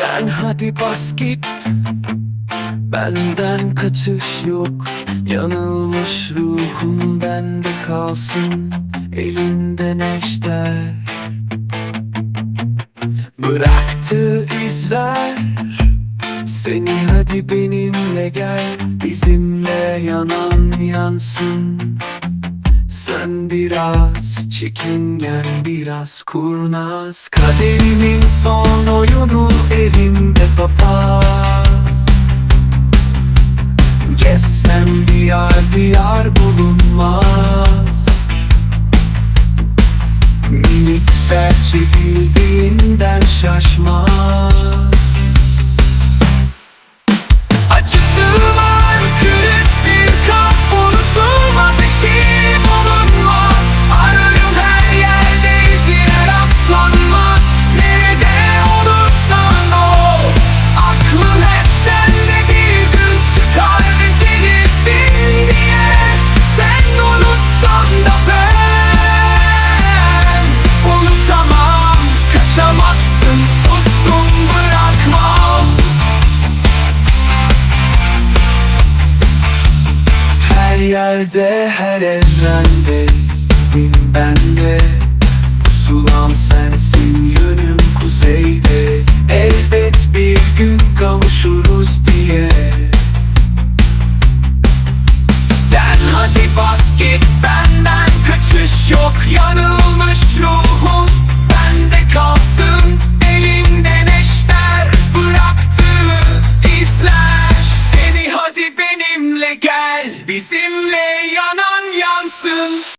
Sen hadi bas git. Benden kaçış yok. Yanılmış ruhum bende kalsın. Elinde neşter Bıraktı izler. Seni hadi benimle gel. Bizimle yanan yansın sen biraz çekingen biraz kurnaz. Kaderimin son oyunu elimde papaz. Gezsem diyar diyar bulunmaz. Minik serçe bildiğinden şaşmaz yerde, her evrende izin bende. Pusulam sensin, yönüm kuzeyde. Elbet bir gün kavuşuruz diye. Sen hadi bas git benden kaçış yok. Yanılmış ruhum gel Bizimle yanan yansın